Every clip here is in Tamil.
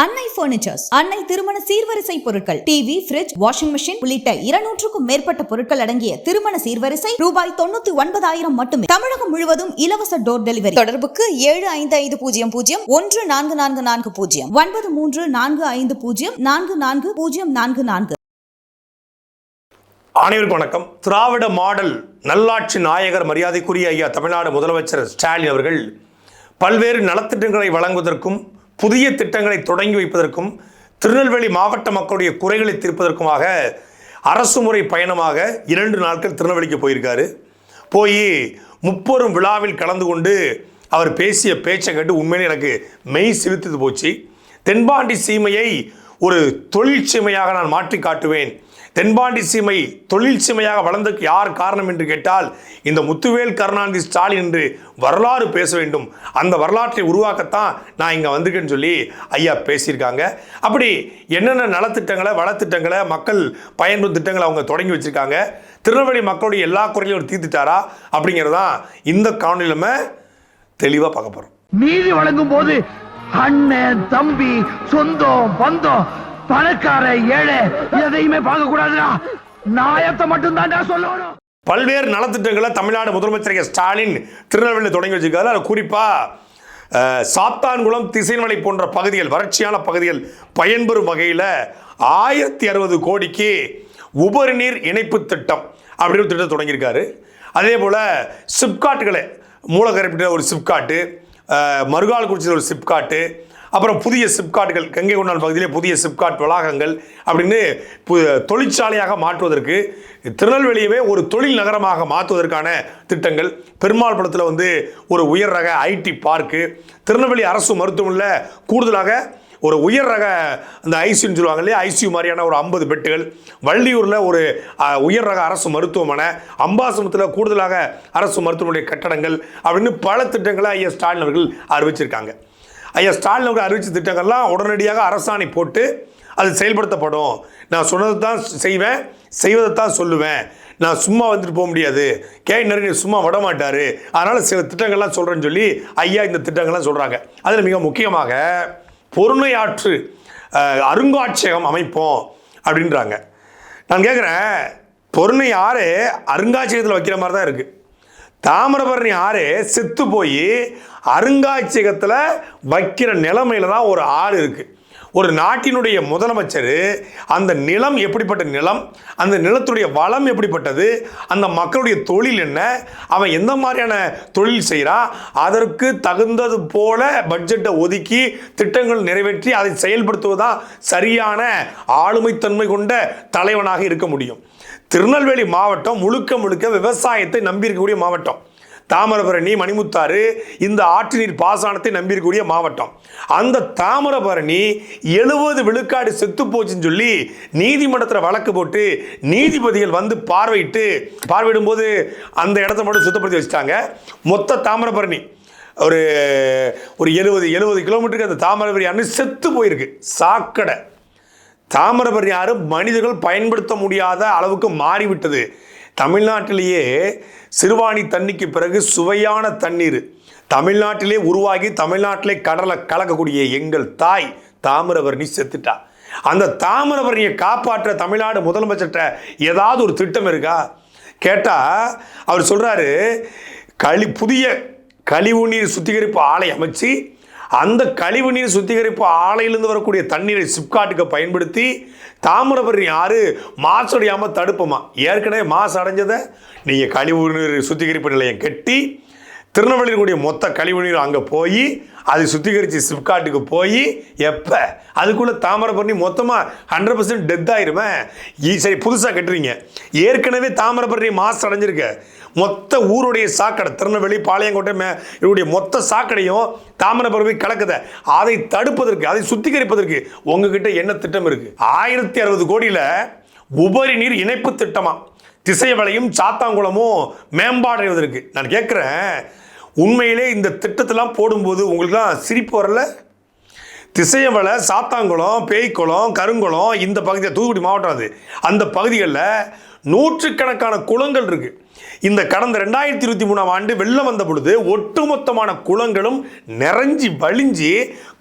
அன்னை பர்னிச்சர்ஸ் அன்னை திருமண சீர்வரிசை பொருட்கள். டிவி ஃபிரிட்ஜ் வாஷிங் மிஷின் உள்ளிட்ட இருநூற்றுக்கும் மேற்பட்ட பொருட்கள் அடங்கிய திருமண சீர்வரிசை ரூபாய் தொண்ணூத்தி ஒன்பதாயிரம் மட்டுமே. தமிழகம் முழுவதும் இலவச டோர் டெலிவரி தொடர்புக்கு ஏழு ஐந்து ஐந்து பூஜ்ஜியம் பூஜ்ஜியம் ஒன்று நான்கு நான்கு நான்கு பூஜ்ஜியம். ஒன்பது மூன்று நான்கு ஐந்து பூஜ்ஜியம் நான்கு நான்கு பூஜ்ஜியம் நான்கு நான்கு. அனைவருக்கும் வணக்கம். திராவிட மாடல் நல்லாட்சி நாயகர் மரியாதைக்குரிய ஐயா தமிழ்நாடு முதலமைச்சர் ஸ்டாலின் அவர்கள் பல்வேறு நலத்திட்டங்களை வழங்குவதற்கும் புதிய திட்டங்களை தொடங்கி வைப்பதற்கும் திருநெல்வேலி மாவட்ட மக்களுடைய குறைகளை தீர்ப்பதற்குமாக அரசு முறை பயணமாக இரண்டு நாட்கள் திருநெல்வேலிக்கு போயிருக்காரு. போய் முப்பெரும் விழாவில் கலந்து கொண்டு அவர் பேசிய பேச்சை கேட்டு உண்மையிலே எனக்கு மெய் சிரித்தது போச்சு. தென்பாண்டி சீமையை ஒரு தொழில் சீமையாக நான் மாற்றி காட்டுவேன். தென்பாண்டி சீமை தொழில் சீமையாக வளர்ந்ததுக்கு யார் காரணம் என்று கேட்டால் இந்த முத்துவேல் கருணாநிதி ஸ்டாலின் என்று வரலாறு பேச வேண்டும். அந்த வரலாற்றை உருவாக்கத்தான் நான் இங்கே வந்திருக்கேன்னு சொல்லி ஐயா பேசியிருக்காங்க. அப்படி என்னென்ன நலத்திட்டங்களை வளத்திட்டங்களை மக்கள் பயன்பெறும் திட்டங்களை அவங்க தொடங்கி வச்சிருக்காங்க. திருநெல்வேலி மக்களுடைய எல்லா குறையிலும் அவர் தீர்த்துட்டாரா? அப்படிங்கிறதான் இந்த காணொலி நம்ம தெளிவாக பார்க்க போகிறோம் நீதி வழங்கும் போது அண்ணன் தம்பி சொந்தம் பந்தம் பணக்கார ஏழை எதையுமே பார்க்க கூடாதுடா நாயத்தை மட்டும் தான் சொல்லணும். பல்வேறு நலத்திட்டங்களை தமிழ்நாடு முதலமைச்சர் ஸ்டாலின் திருநெல்வேலியில் தொடங்கி வச்சிருக்காரு. அதில் குறிப்பாக சாத்தான்குளம் திசைமலை போன்ற பகுதிகள் வறட்சியான பகுதிகள் பயன்பெறும் வகையில் ஆயிரத்தி அறுபது கோடிக்கு உபரி நீர் இணைப்பு திட்டம் அப்படின்னு திட்டம் தொடங்கியிருக்காரு. அதே போல் சிப்காட்டுகளை மூலக்கரைப்பிட்ட ஒரு சிப்காட்டு மறுகால்குறிச்சியில் ஒரு சிப்காட்டு அப்புறம் புதிய சிப்காட்கள் கங்கை கொண்டால் பகுதியிலே புதிய சிப்காட் வளாகங்கள் அப்படின்னு தொழிற்சாலையாக மாற்றுவதற்கு திருநெல்வேலியவே ஒரு தொழில் நகரமாக மாற்றுவதற்கான திட்டங்கள். பெருமாள் படத்தில் வந்து ஒரு உயர் ரக ஐடி பார்க்கு திருநெல்வேலி அரசு மருத்துவமனையில் கூடுதலாக ஒரு உயர் ரக அந்த ஐசியூன்னு சொல்லுவாங்க இல்லையா ஐசியூ மாதிரியான ஒரு ஐம்பது பெட்டுகள். வள்ளியூரில் ஒரு உயர் ரக அரசு மருத்துவமனை அம்பாசமத்தில் கூடுதலாக அரசு மருத்துவமனை கட்டடங்கள் அப்படின்னு பல திட்டங்களை ஐயா ஸ்டாலின் அவர்கள் அறிவிச்சிருக்காங்க. ஐயா ஸ்டாலின் அவர்கள் அறிவிச்ச திட்டங்கள்லாம் உடனடியாக அரசாணை போட்டு அது செயல்படுத்தப்படும். நான் சொன்னது தான் செய்வேன் செய்வதை தான் சொல்லுவேன். நான் சும்மா வந்துட்டு போக முடியாது. கே. சும்மா விட மாட்டார். அதனால் சில திட்டங்கள்லாம் சொல்கிறேன்னு சொல்லி ஐயா இந்த திட்டங்கள்லாம் சொல்கிறாங்க அதில் மிக முக்கியமாக பொருணை ஆற்று அருங்காட்சியகம் அமைப்போம் அப்படின்றாங்க. நான் கேட்குறேன் பொருணை ஆறு அருங்காட்சியகத்தில் வைக்கிற மாதிரி தான் இருக்குது தாமிரபரணி ஆறு செத்து போய் அருங்காட்சியகத்தில் வைக்கிற நிலைமையில தான் ஒரு ஆறு இருக்குது ஒரு நாட்டினுடைய முதலமைச்சர் அந்த நிலம் எப்படிப்பட்ட நிலம் அந்த நிலத்துடைய வளம் எப்படிப்பட்டது அந்த மக்களுடைய தொழில் என்ன அவன் எந்த மாதிரியான தொழில் செய்கிறான் அதற்கு தகுந்தது போல பட்ஜெட்டை ஒதுக்கி திட்டங்கள் நிறைவேற்றி அதை செயல்படுத்துவதுதான் சரியான ஆளுமைத்தன்மை கொண்ட தலைவனாக இருக்க முடியும். திருநெல்வேலி மாவட்டம் முழுக்க முழுக்க விவசாயத்தை நம்பியிருக்கக்கூடிய மாவட்டம். தாமிரபரணி மணிமுத்தாறு இந்த ஆற்று நீர் பாசனத்தை நம்பியிருக்கக்கூடிய மாவட்டம். அந்த தாமிரபரணி எழுபது விழுக்காடு செத்து போச்சுன்னு சொல்லி நீதிமன்றத்தில் வழக்கு போட்டு நீதிபதிகள் வந்து பார்வையிட்டு பார்வையிடும்போது அந்த இடத்த மட்டும் சுத்தப்படுத்தி வச்சுட்டாங்க. மொத்த தாமிரபரணி ஒரு ஒரு எழுபது எழுபது கிலோமீட்டருக்கு அந்த தாமிரபரணி அணை செத்து போயிருக்கு. சாக்கடை. தாமிரபரணி ஆறு மனிதர்கள் பயன்படுத்த முடியாத அளவுக்கு மாறிவிட்டது. தமிழ்நாட்டிலேயே சிறுவாணி தண்ணிக்கு பிறகு சுவையான தண்ணீர். தமிழ்நாட்டிலே உருவாகி தமிழ்நாட்டிலே கடலை கலக்கக்கூடிய எங்கள் தாய் தாமிரபரணி செத்துட்டா. அந்த தாமிரபரணியை காப்பாற்ற தமிழ்நாடு முதலமைச்சர்கிட்ட ஏதாவது ஒரு திட்டம் இருக்கா? கேட்டால் அவர் சொல்கிறாரு களி புதிய கழிவுநீர் சுத்திகரிப்பு ஆலை அமைச்சு அந்த கழிவுநீர் சுத்திகரிப்பு ஆலையிலிருந்து வரக்கூடிய தண்ணீரை சிப்காட்டுக்கு பயன்படுத்தி தாமிரபரணி ஆறு மாசடையாமல் தடுப்போமா? ஏற்கனவே மாசு அடைஞ்சதை நீங்கள் கழிவு நீர் சுத்திகரிப்பு நிலையம் கட்டி திருநெல்வேலியினுடைய மொத்த கழிவு நீர் அங்கே போய் அது சுத்திகரித்து சிப்காட்டுக்கு போய் எப்போ? அதுக்குள்ளே தாமிரபரணி மொத்தமாக ஹண்ட்ரட் பர்சன்ட் டெத் ஆயிருமே. சரி புதுசாக கட்டுறீங்க. ஏற்கனவே தாமிரபரணி மாசு அடைஞ்சிருக்க. மொத்த ஊருடைய சாக்கடை திருநெல்வேலி பாளையங்கோட்டை மே இவருடைய மொத்த சாக்கடையும் தாமிரபரணி கலக்குத அதை தடுப்பதற்கு அதை சுத்திகரிப்பதற்கு உங்ககிட்ட என்ன திட்டம் இருக்கு? ஆயிரத்தி அறுபது கோடியில் உபரி நீர் இணைப்பு திட்டமா? திசைவளையும் சாத்தாங்குளமும் மேம்பாடைவதற்கு நான் கேட்குறேன் உண்மையிலே இந்த திட்டத்தெல்லாம் போடும்போது உங்களுக்குலாம் சிரிப்பு வரல? திசையமலை சாத்தாங்குளம் பேய்க்குளம் கருங்குளம் இந்த பகுதியில் தூத்துக்குடி மாவட்டம் அது. அந்த பகுதிகளில் நூற்றுக்கணக்கான குளங்கள் இருக்குது இந்த கடந்த ரெண்டாயிரத்தி இருபத்தி மூணாம் ஆண்டு வெள்ளம் வந்த பொழுது ஒட்டுமொத்தமான குளங்களும் நிறைஞ்சி வழிஞ்சி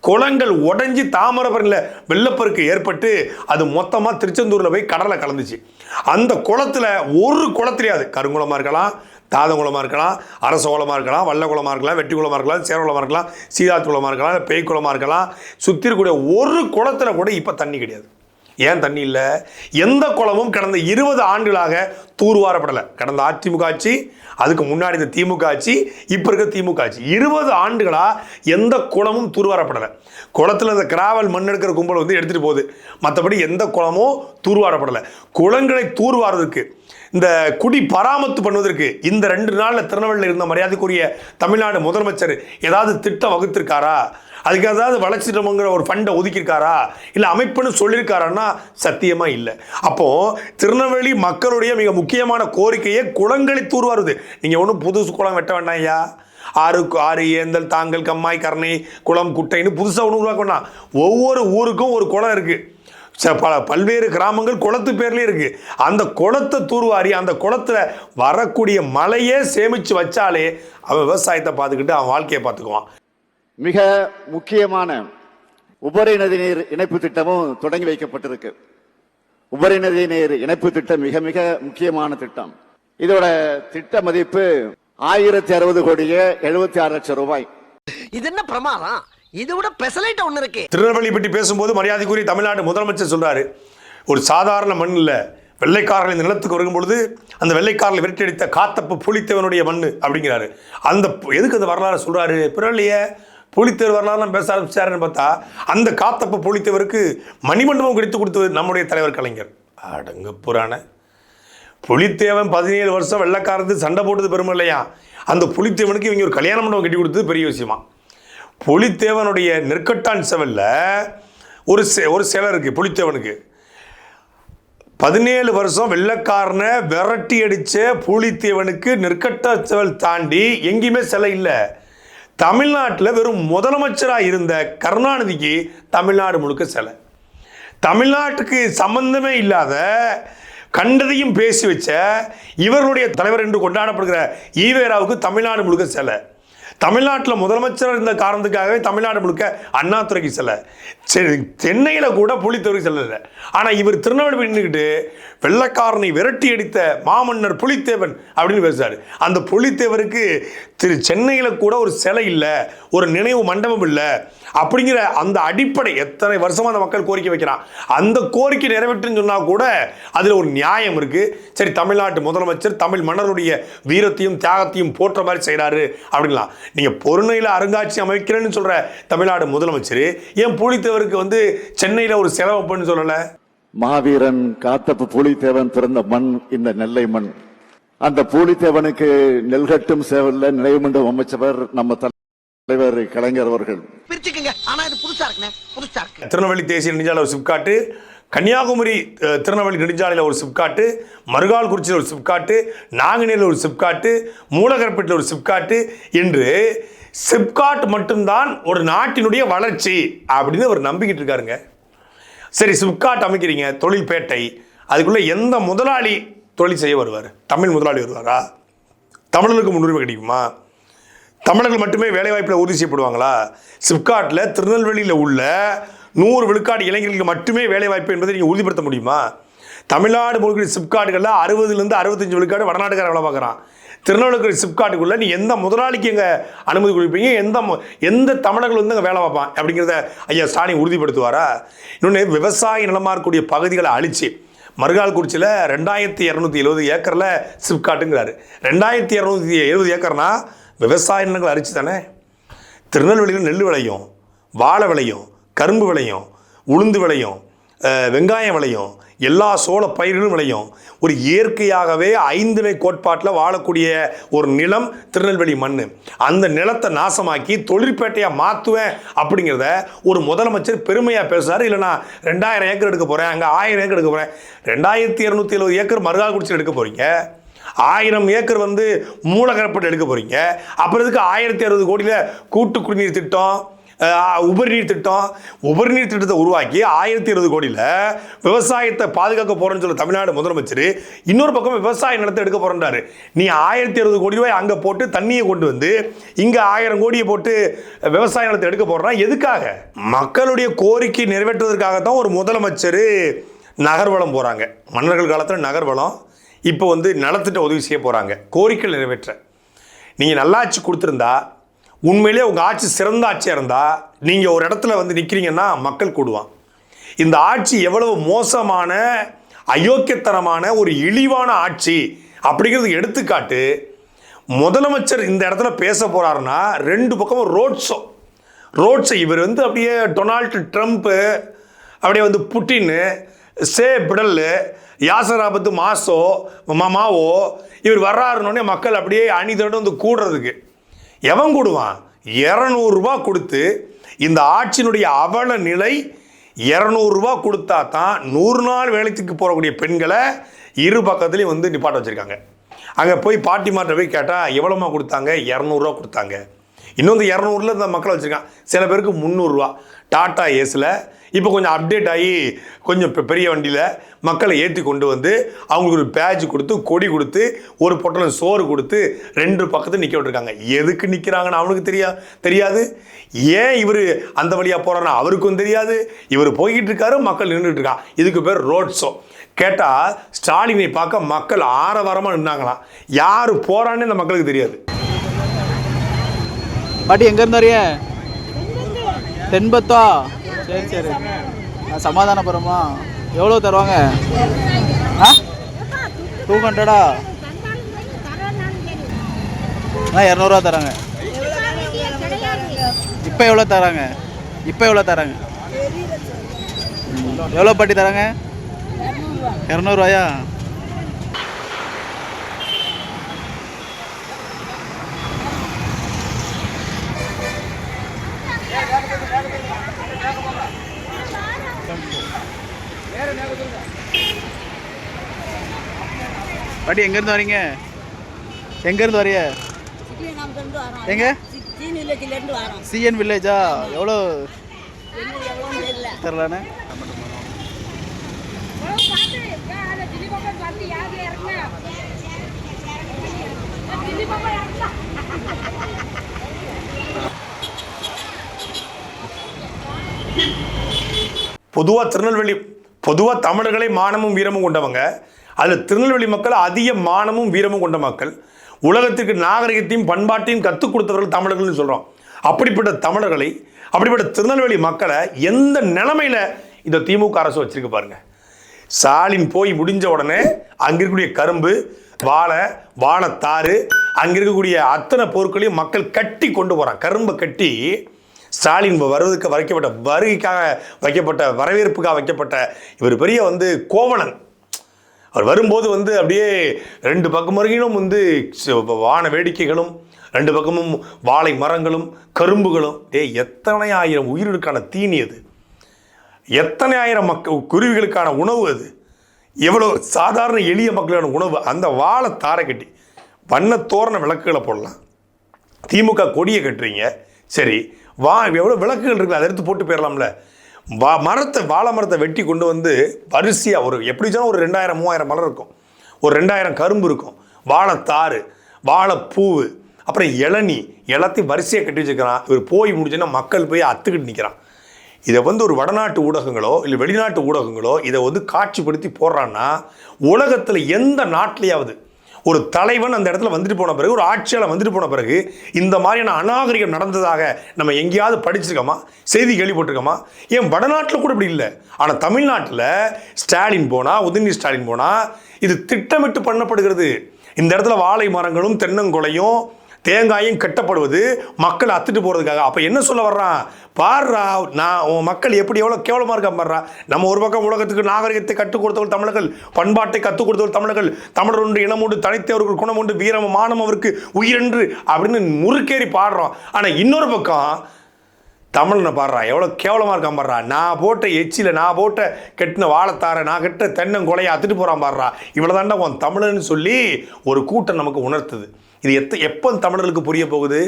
குளங்கள் உடஞ்சி தாமிரபரணியில் வெள்ளப்பெருக்கு ஏற்பட்டு அது மொத்தமாக திருச்செந்தூரில் போய் கடலில் கலந்துச்சு. அந்த குளத்தில் ஒரு குளத்துலையாவது கருங்குளமாக இருக்கலாம் தாதங்குளமாக இருக்கலாம் அரச குளமாக இருக்கலாம் வல்ல குளமாக இருக்கலாம் வெட்டி குளமாக இருக்கலாம் சேரகுளமாக இருக்கலாம் சீதாத் குளமாக இருக்கலாம் பேய்க்குளமாக இருக்கலாம் சுற்றி இருக்கக்கூடிய ஒரு குளத்தில் கூட இப்போ தண்ணி கிடையாது. ஏன் தண்ணி இல்லை? எந்த குளமும் கடந்த இருபது ஆண்டுகளாக தூர்வாரப்படலை. கடந்த அதிமுக ஆட்சி அதுக்கு முன்னாடி இந்த திமுக ஆட்சி இப்போ இருக்க திமுக ஆட்சி. இருபது ஆண்டுகளாக எந்த குளமும் தூர்வாரப்படலை. குளத்தில் இந்த கிராவல் மண் எடுக்கிற கும்பல் வந்து எடுத்துகிட்டு போகுது. மற்றபடி எந்த குளமும் தூர்வாரப்படலை. குளங்களை தூர்வாரதுக்கு இந்த குடி பராமத்து பண்ணுவதற்கு இந்த ரெண்டு நாளில் திருநெல்வேலியில் இருந்த மரியாதைக்குரிய தமிழ்நாடு முதலமைச்சர் ஏதாவது திட்டம் வகுத்திருக்காரா? அதுக்கு ஏதாவது வளர்ச்சி திட்டம்ங்கிற ஒரு ஃபண்டை ஒதுக்கியிருக்காரா? இல்லை அமைப்புன்னு சொல்லியிருக்காரான்னா சத்தியமாக இல்லை. அப்போது திருநெல்வேலி மக்களுடைய மிக முக்கியமான கோரிக்கையே குளங்களை தூர்வாருது. நீங்கள் ஒன்றும் புதுசு குளம் வெட்ட வேண்டாம் ஐயா. ஆறு ஆறு ஏந்தல் தாங்கல் கம்மாய் கரணை குளம் குட்டைன்னு புதுசாக ஒன்று உருவாக்க ஒவ்வொரு ஊருக்கும் ஒரு குளம் இருக்குது பல பல்வேறு கிராமங்கள் குளத்து பேர்லேயே இருக்கு. அந்த குளத்தை தூர்வாரி அந்த குளத்துல வரக்கூடிய மழையே சேமித்து வச்சாலே அவன் விவசாயத்தை பார்த்துக்கிட்டு அவன் வாழ்க்கையை பார்த்துக்குவான். மிக முக்கியமான உபரி நதிநீர் இணைப்பு திட்டமும் தொடங்கி வைக்கப்பட்டிருக்கு. உபரி நதிநீர் இணைப்பு திட்டம் மிக மிக முக்கியமான திட்டம். இதோட திட்ட மதிப்பு ஆயிரத்தி அறுபது கோடியே எழுபத்தி ஆறு லட்சம் ரூபாய். இது என்ன பிரமாதம்? இது விட பெசலைட் ஒண்ணு இருக்கு. திருநெல்வேலி பற்றி பேசும்போது மரியாதைக்குரிய தமிழ்நாடு முதலமைச்சர் சொல்றாரு. ஒரு சாதாரண மண் இல்லை வெள்ளைக்காரர்கள் இந்த நிலத்துக்கு வரும் பொழுது அந்த வெள்ளைக்காரர்கள் விரட்டியடித்த காத்தப்பு புலித்தேவனுடைய மண் அப்படிங்கிறாரு. அந்த எதுக்கு அந்த வரலாறு சொல்றாரு? பிறலையே புலித்தேவர் வரலாறுலாம் பேச ஆரம்பிச்சாருன்னு பார்த்தா அந்த காத்தப்ப புலித்தேவருக்கு மணிமண்டபம் கிடைத்து கொடுத்தது நம்முடைய தலைவர் கலைஞர். அடங்கு புராண. புலித்தேவன் பதினேழு வருஷம் வெள்ளக்காரத்து சண்டை போட்டது பெருமை இல்லையா? அந்த புலித்தேவனுக்கு இவங்க ஒரு கல்யாண மண்டபம் கட்டி கொடுத்தது பெரிய விஷயமா. புலித்தேவனுடைய நெற்கட்டான் செவல்ல ஒரு செ ஒரு சிலை இருக்குது புலித்தேவனுக்கு. பதினேழு வருஷம் வெள்ளைக்காரனை விரட்டி அடித்த புலித்தேவனுக்கு நெற்கட்டா செவல் தாண்டி எங்கேயுமே சிலை இல்லை. தமிழ்நாட்டில் வெறும் முதலமைச்சராக இருந்த கருணாநிதிக்கு தமிழ்நாடு முழுக்க சிலை. தமிழ்நாட்டுக்கு சம்பந்தமே இல்லாத கண்டதையும் பேசி வச்ச இவர்களுடைய தலைவர் என்று கொண்டாடப்படுகிற ஈவேராவுக்கு தமிழ்நாடு முழுக்க சிலை. தமிழ்நாட்டில் முதலமைச்சர் இருந்த காரணத்துக்காகவே தமிழ்நாடு முழுக்க அண்ணாதுரைக்கு சிலை சரி சென்னையில் கூட புலித்தேவருக்கு செல்லலை. ஆனால் இவர் திருநெல்வேலி நின்றுக்கிட்டு வெள்ளக்காரனை விரட்டி அடித்த மாமன்னர் புலித்தேவன் அப்படின்னு பேசுறாரு. அந்த புலித்தேவருக்கு திரு சென்னையில் கூட ஒரு சிலை இல்லை ஒரு நினைவு மண்டபம் இல்லை அப்படிங்கிற அந்த அடிப்படை எத்தனை வருஷமா அந்த மக்கள் கோரிக்கை வைக்கிறான்? அந்த கோரிக்கை நிறைவேற்றுன்னு சொன்னா கூட அதுல ஒரு நியாயம் இருக்கு. சரி தமிழ்நாட்டு முதலமைச்சர் தமிழ் மன்னருடைய வீரத்தையும் தியாகத்தையும் போற்ற மாதிரி செய்கிறாரு அப்படின்லாம். நீங்க பொருணையில அருங்காட்சியம் அமைக்கிறேன்னு சொல்ற தமிழ்நாடு முதலமைச்சர் ஏன் புலித்தேவருக்கு வந்து சென்னையில ஒரு செலவு சொல்லலை சொல்லல? மாவீரன் காத்தப்பு புலித்தேவன் பிறந்த மண் இந்த நெல்லை மண். அந்த பூலித்தேவனுக்கு நெல்கட்டும் சேவல்ல நினைவு மண்டபம் அமைச்சவர் நம்ம தலைவர் கலைஞர் அவர்கள். பிரிச்சுக்குங்க. ஆனா இது புதுசா இருக்குண்ணே. புதுசா இருக்கு. திருநெல்வேலி தேசிய நெடுஞ்சாலை ஒரு சிப்காட்டு கன்னியாகுமரி திருநெல்வேலி நெடுஞ்சாலையில் ஒரு சிப்காட்டு மருகால்குறிச்சியில் ஒரு சிப்காட்டு நாங்குநேரில் ஒரு சிப்காட்டு மூலகரப்பேட்டில் ஒரு சிப்காட்டு என்று சிப்காட் மட்டும்தான் ஒரு நாட்டினுடைய வளர்ச்சி அப்படின்னு அவர் நம்பிக்கிட்டு இருக்காருங்க. சரி சிப்காட் அமைக்கிறீங்க தொழில்பேட்டை. அதுக்குள்ளே எந்த முதலாளி தொழில் செய்ய வருவார்? தமிழ் முதலாளி வருவாரா? தமிழர்களுக்கு முன்னுரிமை கிடைக்குமா? தமிழர்கள் மட்டுமே வேலைவாய்ப்பில் உறுதி செய்யப்படுவாங்களா? சிப்காட்டில் திருநெல்வேலியில் உள்ள நூறு விழுக்காடு இளைஞர்களுக்கு மட்டுமே வேலைவாய்ப்பு என்பதை நீங்கள் உறுதிப்படுத்த முடியுமா? தமிழ்நாடு முழுக்க சிப்காட்டுகளில் அறுபதுலேருந்து அறுபத்தஞ்சு விழுக்காடு வடநாட்டுக்கார வேலை பார்க்குறான். திருநெல்வேலி சிப்காட்டுக்குள்ளே நீ எந்த முதலாளிக்கு எங்கே அனுமதி கொடுப்பீங்க? எந்த எந்த தமிழர்கள் வந்து அங்கே வேலை பார்ப்பான்? அப்படிங்கிறத ஐயா ஸ்டாலின் உறுதிப்படுத்துவாரா? இன்னொன்று விவசாய நிலமாக இருக்கக்கூடிய பகுதிகளை அழிச்சு மருகால்குறிச்சியில் ரெண்டாயிரத்தி இரநூத்தி எழுபது ஏக்கரில் சிப்காட்டுங்கிறாரு. ரெண்டாயிரத்தி இரநூத்தி எழுபது ஏக்கர்னா விவசாய நிலங்களை அரிச்சு தானே? திருநெல்வேலியில் நெல் விளையும் வாழை விளையும் கரும்பு விளையும் உளுந்து விளையும் வெங்காயம் விளையும் எல்லா சோள பயிர்களும் விளையும். ஒரு இயற்கையாகவே ஐந்துமை கோட்பாட்டில் வாழக்கூடிய ஒரு நிலம் திருநெல்வேலி மண் அந்த நிலத்தை நாசமாக்கி தொழிற்பேட்டையாக மாற்றுவேன் அப்படிங்கிறத ஒரு முதலமைச்சர் பெருமையாக பேசுகிறார் இல்லைனா ரெண்டாயிரம் ஏக்கர் எடுக்க போகிறேன் அங்கே ஆயிரம் ஏக்கர் எடுக்க போகிறேன் ரெண்டாயிரத்தி இரநூத்தி எழுபது ஏக்கர் மருகாக்குறிச்சியில் எடுக்க போகிறீங்க ஆயிரம் ஏக்கர் வந்து மூலகரப்பட்டு எடுக்க போகிறீங்க அப்புறம் இதுக்கு ஆயிரத்தி அறுபது கோடியில் கூட்டு குடிநீர் திட்டம் உபரிநீர் திட்டம்? உபரிநீர் திட்டத்தை உருவாக்கி ஆயிரத்தி இருபது கோடியில் விவசாயத்தை பாதுகாக்க போகிறேன்னு சொல்ல தமிழ்நாடு முதலமைச்சர் இன்னொரு பக்கம் விவசாய நிலத்தை எடுக்க போறேன்றாரு. நீ ஆயிரத்தி இருபது கோடி ரூபாய் அங்கே போட்டு தண்ணியை கொண்டு வந்து இங்கே ஆயிரம் கோடியை போட்டு விவசாய நிலத்தை எடுக்க போறேன்னா எதுக்காக? மக்களுடைய கோரிக்கை நிறைவேற்றுவதற்காக தான் ஒரு முதலமைச்சர் நகர்வலம் போகிறாங்க மன்னர்கள் காலத்தில் நகர்வலம் இப்போ வந்து நலத்திட்ட உதவி செய்ய போகிறாங்க கோரிக்கை நிறைவேற்ற. நீங்கள் நல்லாட்சி கொடுத்துருந்தா உண்மையிலே உங்கள் ஆட்சி சிறந்த ஆட்சியாக இருந்தால் நீங்கள் ஒரு இடத்துல வந்து நிற்கிறீங்கன்னா மக்கள் கூடுவான். இந்த ஆட்சி எவ்வளவு மோசமான அயோக்கியத்தனமான ஒரு இழிவான ஆட்சி அப்படிங்கிறது எடுத்துக்காட்டு முதலமைச்சர் இந்த இடத்துல பேச போகிறாருன்னா ரெண்டு பக்கமும் ரோட் ஷோ ரோட் ஷோ இவர் வந்து அப்படியே டொனால்டு ட்ரம்ப்பு அப்படியே வந்து புட்டின்னு சே பிடல் யாசர் ஆபத்து மாசோ மாமாவோ இவர் வர்றாருன்னொடனே மக்கள் அப்படியே அணிதோடு வந்து கூடுறதுக்கு. எவன் கூடுவான்? இரநூறுபா கொடுத்து இந்த ஆட்சியினுடைய அவல நிலை இரநூறுபா கொடுத்தா தான் நூறு நாள் வேலைக்கு போகக்கூடிய பெண்களை இரு பக்கத்துலேயும் வந்து நிப்பாட்ட வச்சுருக்காங்க. அங்கே போய் பாட்டி மாட்ட போய் கேட்டால் எவ்வளோமா கொடுத்தாங்க? இரநூறுவா கொடுத்தாங்க. இன்னொன்று இரநூறுல இந்த மக்களை வச்சுருக்கான். சில பேருக்கு முந்நூறுரூவா டாட்டா ஏஸில் இப்போ கொஞ்சம் அப்டேட் ஆகி கொஞ்சம் பெரிய வண்டியில் மக்களை ஏற்றி கொண்டு வந்து அவங்களுக்கு ஒரு பேட்ச் கொடுத்து கொடி கொடுத்து ஒரு பொட்டலம் சோறு கொடுத்து ரெண்டு பக்கத்து நிற்க விட்டுருக்காங்க. எதுக்கு நிற்கிறாங்கன்னு அவனுக்கு தெரியா தெரியாது. ஏன் இவர் அந்த வழியாக போகிறான்னு அவருக்கும் தெரியாது. இவர் போய்கிட்டு இருக்காரு மக்கள் நின்றுட்டு இருக்கான் இதுக்கு பேர் ரோட் ஷோ கேட்டால் ஸ்டாலினை பார்க்க மக்கள் ஆரவாரமாக நின்னாங்களாம். யார் போகிறான்னு இந்த மக்களுக்கு தெரியாது. பாட்டி எங்கே இருந்து தென்பத்தா? சரி சரி. நான் சமாதானபுரமா எவ்வளோ தருவாங்க? ஆ? டூ ஹண்ட்ரடா ஆ? இரநூறுவா தராங்க. இப்போ எவ்வளோ தராங்க? இப்போ எவ்வளோ தராங்க? எவ்வளோ பாட்டி தராங்க? இரநூறுவாயா? பாட்டி எங்கேருந்து வரீங்க? எங்கேருந்து வரீங்க எங்க? இருந்து சிஎன் வில்லேஜா எவ்வளோ? தெரிலண்ணே பொதுவாக திருநெல்வேலி பொதுவாக தமிழர்களை மானமும் வீரமும் கொண்டவங்க. அதில் திருநெல்வேலி மக்கள் அதிக மானமும் வீரமும் கொண்ட மக்கள். உலகத்திற்கு நாகரிகத்தையும் பண்பாட்டையும் கற்றுக் கொடுத்தவர்கள் தமிழர்கள்னு சொல்கிறோம் அப்படிப்பட்ட தமிழர்களை அப்படிப்பட்ட திருநெல்வேலி மக்களை எந்த நிலைமையில் இந்த திமுக அரசு வச்சிருக்கு பாருங்க. ஸ்டாலின் போய் முடிஞ்ச உடனே அங்கே இருக்கக்கூடிய கரும்பு வாழை வாழைத்தாறு அங்கே இருக்கக்கூடிய அத்தனை பொருட்களையும் மக்கள் கட்டி கொண்டு போகிறான் கரும்பை கட்டி ஸ்டாலின் வருவதற்கு வைக்கப்பட்ட வருகைக்காக வைக்கப்பட்ட வரவேற்புக்காக வைக்கப்பட்ட இவர் பெரிய வந்து கோவலன் அவர் வரும்போது வந்து அப்படியே ரெண்டு பக்கம் வரைக்கும் வந்து வான வேடிக்கைகளும் ரெண்டு பக்கமும் வாழை மரங்களும் கரும்புகளும். டே எத்தனை ஆயிரம் உயிர்களுக்கான தீனி அது. எத்தனை ஆயிரம் மக்க குருவிகளுக்கான உணவு அது. எவ்வளோ சாதாரண எளிய மக்களுக்கான உணவு. அந்த வாழை தாரை கட்டி வண்ண தோரண விளக்குகளை போடலாம். திமுக கொடியை கட்டுறீங்க. சரி வா எவ்வளோ விளக்குகள் இருக்குல்ல அதை எடுத்து போட்டு போயிடலாம்ல. வா மரத்தை வாழை மரத்தை வெட்டி கொண்டு வந்து வரிசையாக ஒரு எப்படி சொன்னால் ஒரு ரெண்டாயிரம் மூவாயிரம் மலர் இருக்கும். ஒரு ரெண்டாயிரம் கரும்பு இருக்கும். வாழைத்தாறு வாழைப்பூவு அப்புறம் இளநீ எல்லாத்தையும் வரிசையாக கட்டி வச்சுக்கிறான் இவர் போய் முடிச்சுன்னா மக்கள் போய் அத்துக்கிட்டு நிற்கிறான் இதை வந்து ஒரு வடநாட்டு ஊடகங்களோ இல்லை வெளிநாட்டு ஊடகங்களோ இதை வந்து காட்சிப்படுத்தி போடுறான்னா உலகத்தில் எந்த நாட்டிலையாவது ஒரு தலைவன் அந்த இடத்துல வந்துட்டு போன பிறகு ஒரு ஆட்சியாளர் வந்துட்டு போன பிறகு இந்த மாதிரியான அநாகரிகம் நடந்ததாக நம்ம எங்கேயாவது படிச்சிருக்கோமா? செய்தி கேள்விப்பட்டிருக்கோமா? ஏன் வடநாட்டில் கூட இப்படி இல்லை. ஆனால் தமிழ்நாட்டில் ஸ்டாலின் போனால் உதயநிதி ஸ்டாலின் போனால் இது திட்டமிட்டு பண்ணப்படுகிறது. இந்த இடத்துல வாழை மரங்களும் தென்னங்கொலையும் தேங்காயும் கட்டப்படுவது மக்கள் அத்துட்டு போகிறதுக்காக அப்போ என்ன சொல்ல வர்றான்? பாடுறா நான் உன் மக்கள் எப்படி எவ்வளோ கேவலமாக இருக்கா பாடுறா நம்ம ஒரு பக்கம் உலகத்துக்கு நாகரிகத்தை கற்றுக் கொடுத்தவர்கள் தமிழர்கள் பண்பாட்டை கற்றுக் கொடுத்தவர்கள் தமிழர்கள் தமிழர் ஒன்று இனம் உண்டு தனித்தவர்கள் குணம் உண்டு வீரம் மானம் அவருக்கு உயிரென்று அப்படின்னு முறுக்கேறி பாடுறோம் ஆனால் இன்னொரு பக்கம் தமிழனை பாடுறா. எவ்வளோ கேவலமாக இருக்கான் பாடுறா. நான் போட்ட எச்சியில் நான் போட்ட கெட்டின வாழைத்தார நான் கெட்ட தென்னங்கொலையை அத்துட்டு போகிறான் பாடுறா. இவ்வளோ தாண்டா உன் தமிழன்னு சொல்லி ஒரு கூட்டம் நமக்கு உணர்த்துது. இது எத்த எப்போ தமிழர்களுக்கு புரிய போகுது?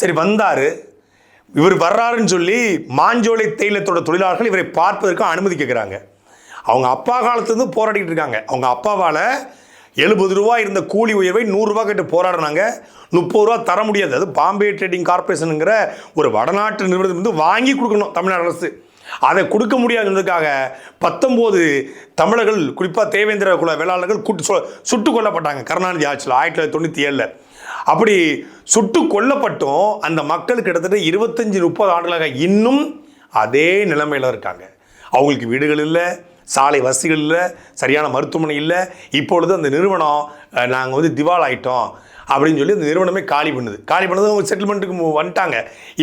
சரி வந்தாரு. இவர் வர்றாருன்னு சொல்லி மாஞ்சோலை தேயிலத்தோட தொழிலாளர்கள் இவரை பார்ப்பதற்கு அனுமதி கேட்குறாங்க அவங்க அப்பா காலத்துலேருந்து போராடிக்கிட்டு இருக்காங்க. அவங்க அப்பாவால் எழுபது ரூபா இருந்த கூலி உயர்வை நூறுரூவா கட்டு போராடினாங்க முப்பது ரூபா தர முடியாது. அது பாம்பே ட்ரேடிங் கார்பரேஷனுங்கிற ஒரு வடநாட்டு நிறுவனத்தை வந்து வாங்கி கொடுக்கணும் தமிழ்நாடு அரசு. அதை கொடுக்க முடியாதுன்றதுக்காக பத்தொம்போது தமிழர்கள் குறிப்பாக தேவேந்திர குல வேளாளர்கள் கூட்டு சுட்டு கொல்லப்பட்டாங்க. கருணாநிதி ஆட்சியில் ஆயிரத்தி தொள்ளாயிரத்தி தொண்ணூற்றி ஏழில். அப்படி சுட்டு கொல்லப்பட்டும் அந்த மக்கள் கிட்டத்தட்ட இருபத்தஞ்சி முப்பது ஆண்டுகளாக இன்னும் அதே நிலைமையில் இருக்காங்க. அவங்களுக்கு வீடுகள் இல்லை சாலை வசதிகள் இல்லை சரியான மருத்துவமனை இல்லை. இப்பொழுது அந்த நிறுவனம் நாங்கள் வந்து திவால் ஆகிட்டோம் அப்படின்னு சொல்லி அந்த நிறுவனமே காலி பண்ணுது. காலி பண்ணது அவங்க செட்டில்மெண்ட்டுக்கு வந்துட்டாங்க.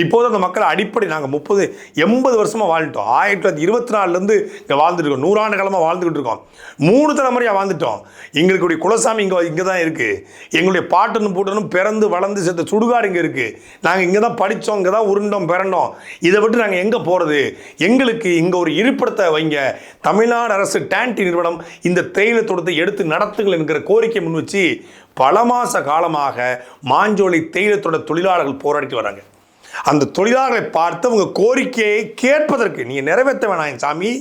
இப்போது அந்த மக்கள் அடிப்படை நாங்கள் முப்பது எண்பது வருஷமாக வாழ்ந்துட்டோம். ஆயிரத்தி தொள்ளாயிரத்தி இருபத்தி நாலுலேருந்து இங்கே வாழ்ந்துட்டு இருக்கோம். நூறாண்டு காலமாக வாழ்ந்துக்கிட்டு இருக்கோம். மூணு தலைமுறையாக வாழ்ந்துட்டோம். எங்களுடைய குலசாமி இங்கே இங்கே தான் இருக்குது எங்களுடைய பாட்டனும் பூட்டனும் பிறந்து வளர்ந்து சேர்த்த சுடுகாடு இங்கே இருக்குது நாங்கள் இங்கே தான் படித்தோம் இங்கே தான் உருண்டோம் பிறண்டோம் இதை விட்டு நாங்கள் எங்கே போகிறது எங்களுக்கு இங்கே ஒரு இருப்பிடத்தை வைங்க. தமிழ்நாடு அரசு டேண்டி நிறுவனம் இந்த தேயிலை தோட்டத்தை எடுத்து நடத்துங்கள் என்கிற கோரிக்கை முன் வச்சு பல மாத காலமாக மாஞ்சோலை தேயிலத்தோட தொழிலாளர்கள் போராடிட்டு வராங்க. அந்த தொழிலாளர்களை பார்த்து அவங்க கோரிக்கையை கேட்பதற்கு நீங்கள் நிறைவேற்ற வேணாம் சாமி.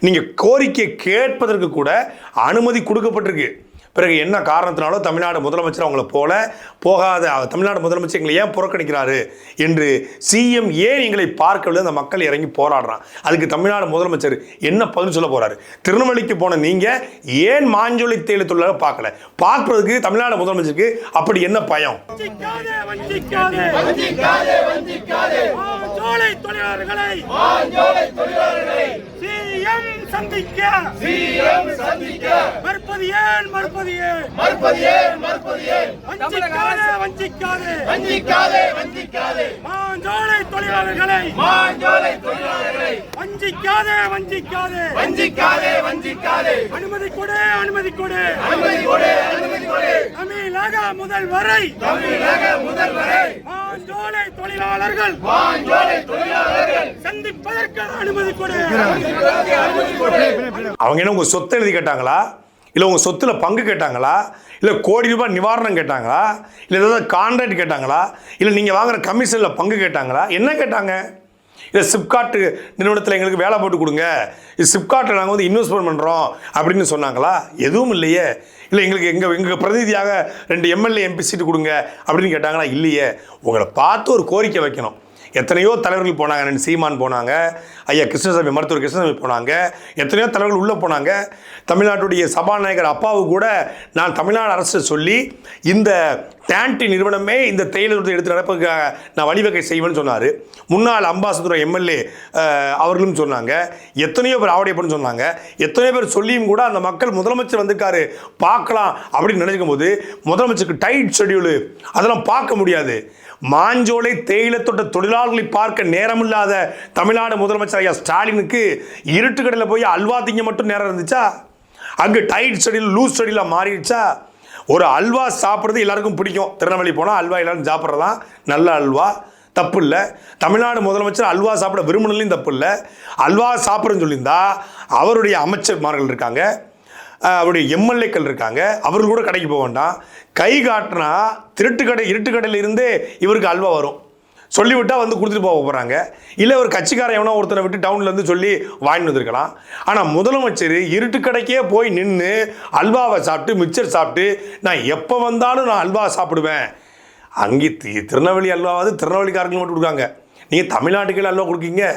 நீங்கள் கோரிக்கை கேட்பதற்கு கூட அனுமதி கொடுக்கப்பட்டிருக்கு. பிறகு என்ன காரணத்தினாலோ தமிழ்நாடு முதலமைச்சர் அவங்கள போல போகாத தமிழ்நாடு முதலமைச்சர் எங்களை ஏன் புறக்கணிக்கிறாரு என்று சிஎம் ஏன் எங்களை பார்க்கவில்லை அந்த மக்கள் இறங்கி போராடுறான். அதுக்கு தமிழ்நாடு முதலமைச்சர் என்ன பதில் சொல்ல போறாரு? திருநெல்வேலிக்கு போன நீங்க ஏன் மாஞ்சொலி தேயிலை தொழிலாளர் பார்க்கல? பார்ப்பதற்கு தமிழ்நாடு முதலமைச்சருக்கு அப்படி என்ன பயம்? வஞ்சிக்காதே வஞ்சிக்காதே. வஞ்சிக்காதே வஞ்சிக்காதே. மாஞ்சோலை தொழிலாளர்களை சந்திக்க. சிஎம் சந்திக்க. மறுப்பது ஏன் மறுப்பது ஏன்? மறுப்பது ஏன் மறுப்பது ஏன்? வஞ்சிக்காதே வஞ்சிக்காதே. வஞ்சிக்காதே வஞ்சிக்காதே. மாஞ்சோலை தொழிலாளர்களை. மாஞ்சோலை தொழிலாளர்களை. வஞ்சிக்காதே வஞ்சிக்காதே. வஞ்சிக்காதே வஞ்சிக்காதே. அனுமதி கொடு அனுமதி கொடு. அனுமதி கொடு அனுமதி கொடு. தமிழக முதல்வரை தமிழக முதல்வரை மாஞ்சோலை தொழிலாளர்கள். மாஞ்சோலை தொழிலாளர்கள். சந்திப்பதற்கான அனுமதி கொடு. அவங்க என்ன உங்கள் சொத்தை எழுதி கேட்டாங்களா? இல்லை உங்கள் சொத்துல பங்கு கேட்டாங்களா? இல்லை கோடி ரூபாய் நிவாரணம் கேட்டாங்களா? இல்லை ஏதாவது கான்ட்ராக்ட் கேட்டாங்களா? இல்லை நீங்கள் வாங்குற கமிஷனில் பங்கு கேட்டாங்களா? என்ன கேட்டாங்க? இல்லை சிப்காட் நிறுவனத்தில் எங்களுக்கு வேலை போட்டு கொடுங்க. இது சிப்காட்டில் நாங்கள் வந்து இன்வெஸ்ட்மெண்ட் பண்ணுறோம் அப்படின்னு சொன்னாங்களா? எதுவும் இல்லையே. இல்லை எங்களுக்கு எங்கள் எங்கள் பிரதிநிதியாக ரெண்டு எம்எல்ஏ எம்பி சீட்டு கொடுங்க அப்படின்னு கேட்டாங்களா? இல்லையே. உங்களை பார்த்து ஒரு கோரிக்கை வைக்கணும். எத்தனையோ தலைவர்கள் போனாங்க ரெண்டு சீமான் போனாங்க ஐயா கிருஷ்ணசாமி மருத்துவர் கிருஷ்ணசாமி போனாங்க எத்தனையோ தலைவர்கள் உள்ளே போனாங்க. தமிழ்நாட்டுடைய சபாநாயகர் அப்பாவு கூட நான் தமிழ்நாடு அரசு சொல்லி இந்த டேண்டி நிறுவனமே இந்த தேயிலை எடுத்து நடப்பதற்காக நான் வழிவகை செய்வேன்னு சொன்னார். முன்னாள் அம்பாசதுரம் எம்எல்ஏ அவர்களும் சொன்னாங்க. எத்தனையோ பேர் ஆவடையப்பன்னு சொன்னாங்க. எத்தனையோ பேர் சொல்லியும் கூட அந்த மக்கள் முதலமைச்சர் வந்திருக்காரு பார்க்கலாம் அப்படின்னு நினைக்கும் போது முதலமைச்சருக்கு டைட் ஷெட்யூலு அதெல்லாம் பார்க்க முடியாது. மாஞ்சோலை தேயிலத்தோட்ட தொழிலாளர்களை பார்க்க நேரமில்லாத தமிழ்நாடு முதலமைச்சர் ஐயா ஸ்டாலினுக்கு இருட்டுக்கடையில் போய் அல்வா திங்க மட்டும் நேரம் இருந்துச்சா? அங்கே டைட் ஸ்டடியில் லூஸ் ஸ்டடியில் மாறிடுச்சா? ஒரு அல்வா சாப்பிட்றது எல்லாருக்கும் பிடிக்கும். திருநெல்வேலி போனால் அல்வா எல்லாரும் சாப்பிட்றதான் நல்ல அல்வா. தப்பு இல்லை தமிழ்நாடு முதலமைச்சர் அல்வா சாப்பிட விரும்பினாலையும் தப்பு இல்லை அல்வா சாப்பிட்றேன்னு சொல்லியிருந்தா அவருடைய அமைச்சர்மார்கள் இருக்காங்க. அவருடைய எம்எல்ஏக்கள் இருக்காங்க. அவர்கள் கூட கடைக்கு போக வேண்டாம். கை காட்டினா திருட்டு கடை இருட்டு கடையில் இருந்தே இவருக்கு அல்வா வரும். சொல்லிவிட்டால் வந்து கொடுத்துட்டு போக போகிறாங்க இல்லை ஒரு கட்சிக்காரன் எவனோ ஒருத்தரை விட்டு டவுன்லேருந்து சொல்லி வாங்கிட்டு வந்திருக்கலாம். ஆனால் முதலமைச்சர் இருட்டு கடைக்கே போய் நின்று அல்வாவை சாப்பிட்டு மிச்சர் சாப்பிட்டு நான் எப்போ வந்தாலும் நான் அல்வா சாப்பிடுவேன். அங்கே தி- திருநெல்வேலி அல்வாவது திருநெல்வேலிக்காரங்களுக்கு மட்டும் கொடுக்காங்க நீங்கள் தமிழ்நாட்டுக்கு அல்வா கொடுக்கீங்க.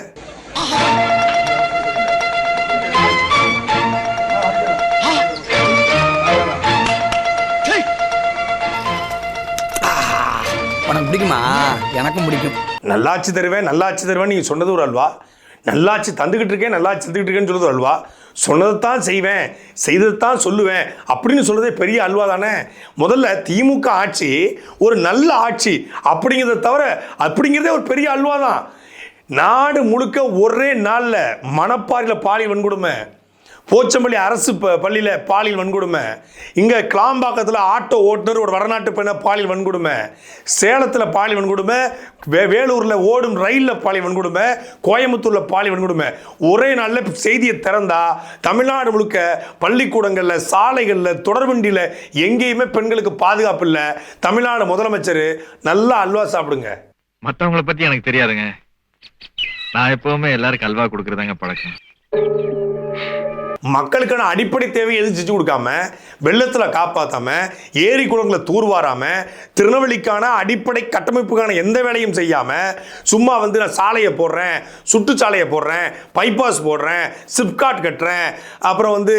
பிடிக்குமா? எனக்கும் பிடிக்கும். நல்லாச்சு தருவேன் நல்லாச்சு தருவேன் நீங்கள் சொன்னது ஒரு அல்வா. நல்லாச்சு தந்துக்கிட்டு இருக்கேன் நல்லாச்சு தந்துக்கிட்டு இருக்கேன்னு சொல்லுது அல்வா. சொன்னதை தான் செய்வேன் செய்ததை தான் சொல்லுவேன் அப்படின்னு சொல்றதே பெரிய அல்வா தானே. முதல்ல திமுக ஆட்சி ஒரு நல்ல ஆட்சி அப்படிங்கிறத தவிர அப்படிங்கிறதே ஒரு பெரிய அல்வா தான். நாடு முழுக்க ஒரே நாளில் மணப்பாறையில் பாலியல் வன்கொடுமை போச்சம்பள்ளி அரசு பள்ளியில் பாலியல் வன்கொடுமை. இங்கே கிளாம்பாக்கத்தில் ஆட்டோ ஓட்டுநர் ஒரு வடநாட்டு பெண்ணை பாலியல் வன்கொடுமை. சேலத்தில் பாலியல் வன்கொடுமை வே வேலூரில் ஓடும் ரயிலில் பாலியல் வன்கொடுமை கோயம்புத்தூரில் பாலியல் வன்கொடுமை. ஒரே நாளில் செய்தியை திறந்தா தமிழ்நாடு முழுக்க பள்ளிக்கூடங்களில் சாலைகளில் தொடர்வண்டியில் எங்கேயுமே பெண்களுக்கு பாதுகாப்பு இல்லை. தமிழ்நாடு முதலமைச்சர் நல்லா அல்வா சாப்பிடுங்க. மற்றவங்களை பற்றி எனக்கு தெரியாதுங்க. நான் எப்பவுமே எல்லாருக்கும் அல்வா கொடுக்குறதாங்க பழக்கம். மக்களுக்கான அடிப்படை தேவையை எதுவும் செஞ்சு கொடுக்காம வெள்ளத்தில் காப்பாற்றாம ஏரி குளங்களை தூர்வாராம திருநெல்வேலிக்கான அடிப்படை கட்டமைப்புக்கான எந்த வேலையும் செய்யாம சும்மா வந்து நான் சாலையை போடுறேன் சுற்றுச்சாலையை போடுறேன் பைபாஸ் போடுறேன் சிப்காட் கட்டுறேன் அப்புறம் வந்து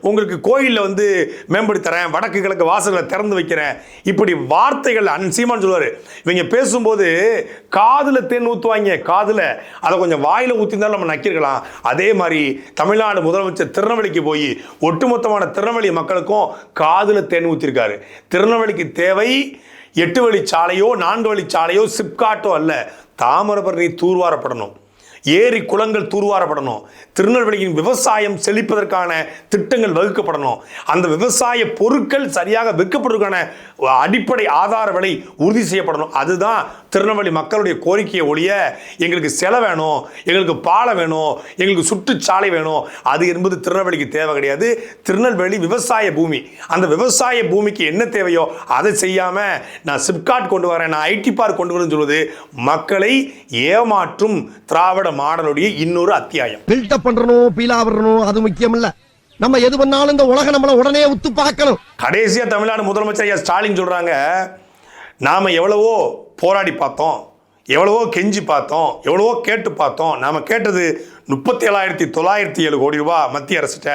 உங்களுக்கு கோயிலில் வந்து மேம்படுத்தி தரேன் வடக்கு கிழக்கு வாசல்களை திறந்து வைக்கிறேன். இப்படி வார்த்தைகள் அன் சீமான் சொல்லுவார். இவங்க பேசும்போது காதில் தேன் ஊற்றுவாங்க காதில். அதை கொஞ்சம் வாயில் ஊற்றிருந்தாலும் நம்ம நக்கிருக்கலாம் அதே மாதிரி தமிழ்நாடு முதலமைச்சர் திருநெல்வேலிக்கு போய் ஒட்டுமொத்தமான திருநெல்வேலி மக்களுக்கும் காதில் தேன் ஊற்றிருக்காரு திருநெல்வேலிக்கு தேவை எட்டு வழி சாலையோ நான்கு வழி சாலையோ சிப்காட்டோ அல்ல. தாமிரபரணி தூர்வாரப்படணும். ஏரி குளங்கள் தூர்வாரப்படணும். திருநெல்வேலியின் விவசாயம் செழிப்பதற்கான திட்டங்கள் வகுக்கப்படணும். அந்த விவசாய பொருட்கள் சரியாக விற்கப்படுவதற்கான அடிப்படை ஆதார விலை உறுதி செய்யப்படணும். அதுதான் திருநெல்வேலி மக்களுடைய கோரிக்கையை ஒழிய எங்களுக்கு செலை வேணும் எங்களுக்கு பாலம் வேணும் எங்களுக்கு சுற்றுச்சாலை வேணும். அது என்பது திருநெல்வேலிக்கு தேவை கிடையாது. திருநெல்வேலி விவசாய பூமி. அந்த விவசாய பூமிக்கு என்ன தேவையோ அதை செய்யாம நான் சிப்காட் கொண்டு வரேன் நான் ஐடி பார்க் கொண்டு வரேன்னு சொல்வது மக்களை ஏமாற்றும் திராவிட மாடலுடைய இன்னொரு அத்தியாயம். பில்டப் பண்றணும் பீலா வரணும் அது முக்கியம் இல்லை நம்ம எது பண்ணாலும் இந்த உலகம் நம்மளை உடனே உத்து பார்க்கணும். கடைசியாக தமிழ்நாடு முதலமைச்சர் ஐயா ஸ்டாலின் சொல்கிறாங்க நாம் எவ்வளவோ போராடி பார்த்தோம் எவ்வளவோ கெஞ்சி பார்த்தோம் எவ்வளவோ கேட்டு பார்த்தோம். நாம் கேட்டது முப்பத்தி ஏழாயிரத்தி தொள்ளாயிரத்தி ஏழு கோடி ரூபா மத்திய அரசிட்ட.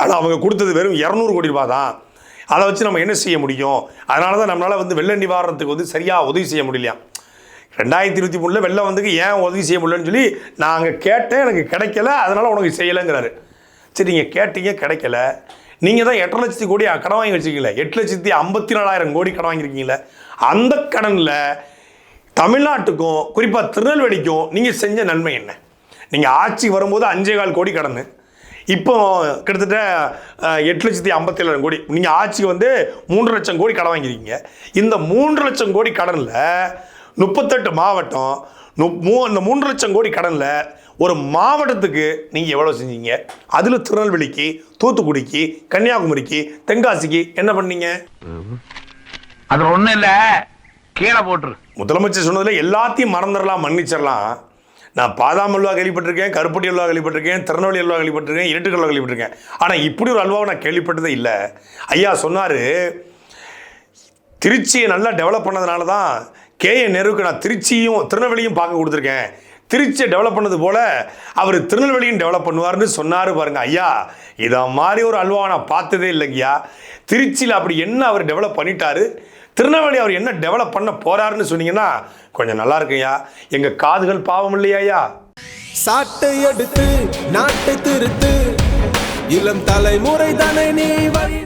ஆனால் அவங்க கொடுத்தது வெறும் இரநூறு கோடி ரூபா தான். அதை வச்சு நம்ம என்ன செய்ய முடியும்? அதனால தான் நம்மளால் வந்து வெள்ள நிவாரணத்துக்கு வந்து சரியாக உதவி செய்ய முடியலையா? ரெண்டாயிரத்தி இருபத்தி மூணில் வெள்ளம் வந்துக்கு ஏன் உதவி செய்ய முடியலன்னு சொல்லி நாங்கள் கேட்டேன் எனக்கு கிடைக்கல அதனால் உனக்கு செய்யலைங்கிறாரு. சரி நீங்கள் கேட்டீங்க கிடைக்கல. நீங்கள் தான் எட்டு லட்சத்தி கோடி கடன் வாங்கி வச்சிருக்கீங்களே. எட்டு லட்சத்தி ஐம்பத்தி நாலாயிரம் கோடி கடன் வாங்கியிருக்கீங்களே. அந்த கடனில் தமிழ்நாட்டுக்கும் குறிப்பாக திருநெல்வேலிக்கும் நீங்கள் செஞ்ச நன்மை என்ன? நீங்கள் ஆட்சி வரும்போது அஞ்சே கால் கோடி கடன். இப்போ கிட்டத்தட்ட எட்டு லட்சத்தி ஐம்பத்தி ஏழாயிரம் கோடி. நீங்கள் ஆட்சிக்கு வந்து மூன்று லட்சம் கோடி கடன் வாங்கியிருக்கீங்க. இந்த மூன்று லட்சம் கோடி கடனில் முப்பத்தெட்டு மாவட்டம் நு- மூ இந்த மூன்று லட்சம் கோடி கடனில் ஒரு மாவட்டத்துக்கு நீங்கள் எவ்வளோ செஞ்சீங்க? அதில் திருநெல்வேலிக்கு தூத்துக்குடிக்கு கன்னியாகுமரிக்கு தென்காசிக்கு என்ன பண்ணீங்க? அது ஒண்ணு இல்ல. கீழே போட்டுரு. முதலமைச்சர் சொன்னதில் எல்லாத்தையும் மறந்துடலாம் மன்னிச்சிடலாம். நான் பாதாம் அல்வா கேள்விப்பட்டிருக்கேன் கருப்பட்டி அல்வா கேள்விப்பட்டிருக்கேன் திருநெல்வேலி அல்வா கேள்விப்பட்டிருக்கேன் இருட்டுக்கல் அல்வா கேள்விப்பட்டிருக்கேன். ஆனால் இப்படி ஒரு அல்வாவை நான் கேள்விப்பட்டதே இல்லை. ஐயா சொன்னார் திருச்சியை நல்லா டெவலப் பண்ணதுனால தான் கேஎன் நேருவுக்கு நான் திருச்சியும் திருநெல்வேலியும் பார்க்க கொடுத்துருக்கேன். திருச்சியை டெவலப் பண்ணது போல அவர் திருநெல்வேலியும் டெவலப் பண்ணுவார்னு சொன்னார் பாருங்க. ஐயா இதை மாதிரி ஒரு அல்வாவை நான் பார்த்ததே இல்லைங்கய்யா. திருச்சியில் அப்படி என்ன அவர் டெவலப் பண்ணிட்டாரு? திருநெல்வேலி அவர் என்ன டெவலப் பண்ண போறாருன்னு சொன்னீங்கன்னா கொஞ்சம் நல்லா இருக்குங்கய்யா. எங்கள் காதுகள் பாவம் இல்லையா சாட்டை எடுத்து நாட்டை திருத்து. இளம் தலைமுறை தானே நீ